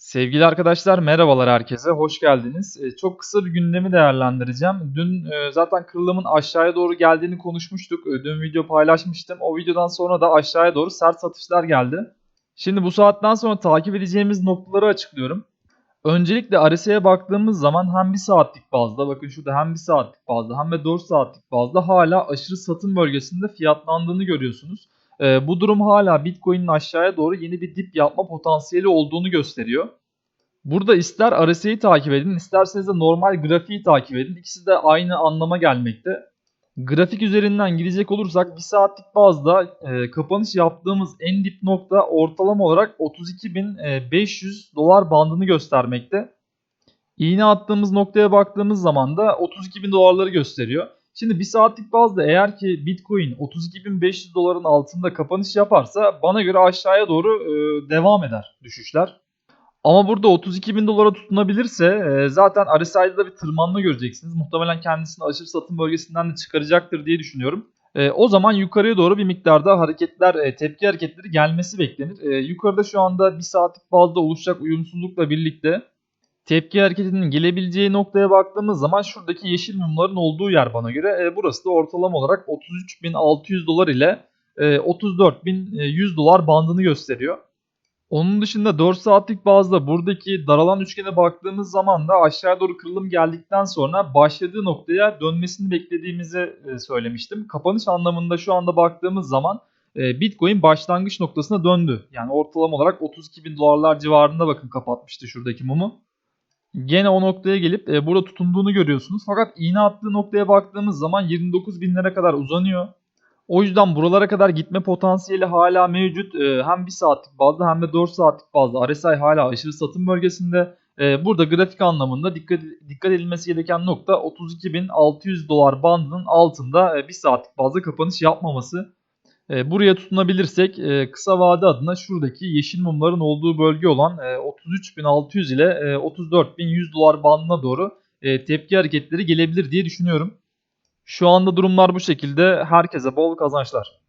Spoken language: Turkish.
Sevgili arkadaşlar merhabalar herkese, hoş geldiniz. Ee, Çok kısa bir gündemi değerlendireceğim. Dün e, zaten kırılımın aşağıya doğru geldiğini konuşmuştuk. E, Dün video paylaşmıştım. O videodan sonra da aşağıya doğru sert satışlar geldi. Şimdi bu saatten sonra takip edeceğimiz noktaları açıklıyorum. Öncelikle RSI'ye baktığımız zaman hem 1 saatlik bazda, bakın şurada hem 1 saatlik bazda hem de 4 saatlik bazda hala aşırı satım bölgesinde fiyatlandığını görüyorsunuz. Ee, bu durum hala Bitcoin'in aşağıya doğru yeni bir dip yapma potansiyeli olduğunu gösteriyor. Burada ister RSI'yi takip edin, isterseniz de normal grafiği takip edin. İkisi de aynı anlama gelmekte. Grafik üzerinden gidecek olursak 1 saatlik bazda e, kapanış yaptığımız en dip nokta ortalama olarak 32.500 dolar bandını göstermekte. İğne attığımız noktaya baktığımız zaman da 32.000 dolarları gösteriyor. Şimdi 1 saatlik bazda eğer ki Bitcoin 32.500 doların altında kapanış yaparsa bana göre aşağıya doğru e, devam eder düşüşler. Ama burada 32.000 dolara tutunabilirse e, zaten RSI'de de bir tırmanma göreceksiniz. Muhtemelen kendisini aşırı satım bölgesinden de çıkaracaktır diye düşünüyorum. E, o zaman yukarıya doğru bir miktarda hareketler, e, tepki hareketleri gelmesi beklenir. E, yukarıda şu anda 1 saatlik bazda oluşacak uyumsuzlukla birlikte tepki hareketinin gelebileceği noktaya baktığımız zaman şuradaki yeşil mumların olduğu yer bana göre. E, burası da ortalama olarak 33.600 dolar ile e, 34.100 dolar bandını gösteriyor. Onun dışında 4 saatlik bazda buradaki daralan üçgene baktığımız zaman da aşağı doğru kırılım geldikten sonra başladığı noktaya dönmesini beklediğimizi e, söylemiştim. Kapanış anlamında şu anda baktığımız zaman e, Bitcoin başlangıç noktasına döndü. Yani ortalama olarak 32 bin dolarlar civarında bakın kapatmıştı şuradaki mumu. Gene o noktaya gelip e, burada tutunduğunu görüyorsunuz. Fakat iğne attığı noktaya baktığımız zaman 29 binlere kadar uzanıyor. O yüzden buralara kadar gitme potansiyeli hala mevcut. Ee, hem 1 saatlik bazda hem de 4 saatlik bazda RSI hala aşırı satım bölgesinde. Ee, burada grafik anlamında dikkat, dikkat edilmesi gereken nokta 32.600 dolar bandının altında 1 saatlik bazda kapanış yapmaması. Ee, buraya tutunabilirsek e, kısa vade adına şuradaki yeşil mumların olduğu bölge olan e, 33.600 ile e, 34.100 dolar bandına doğru e, tepki hareketleri gelebilir diye düşünüyorum. Şu anda durumlar bu şekilde. Herkese bol kazançlar.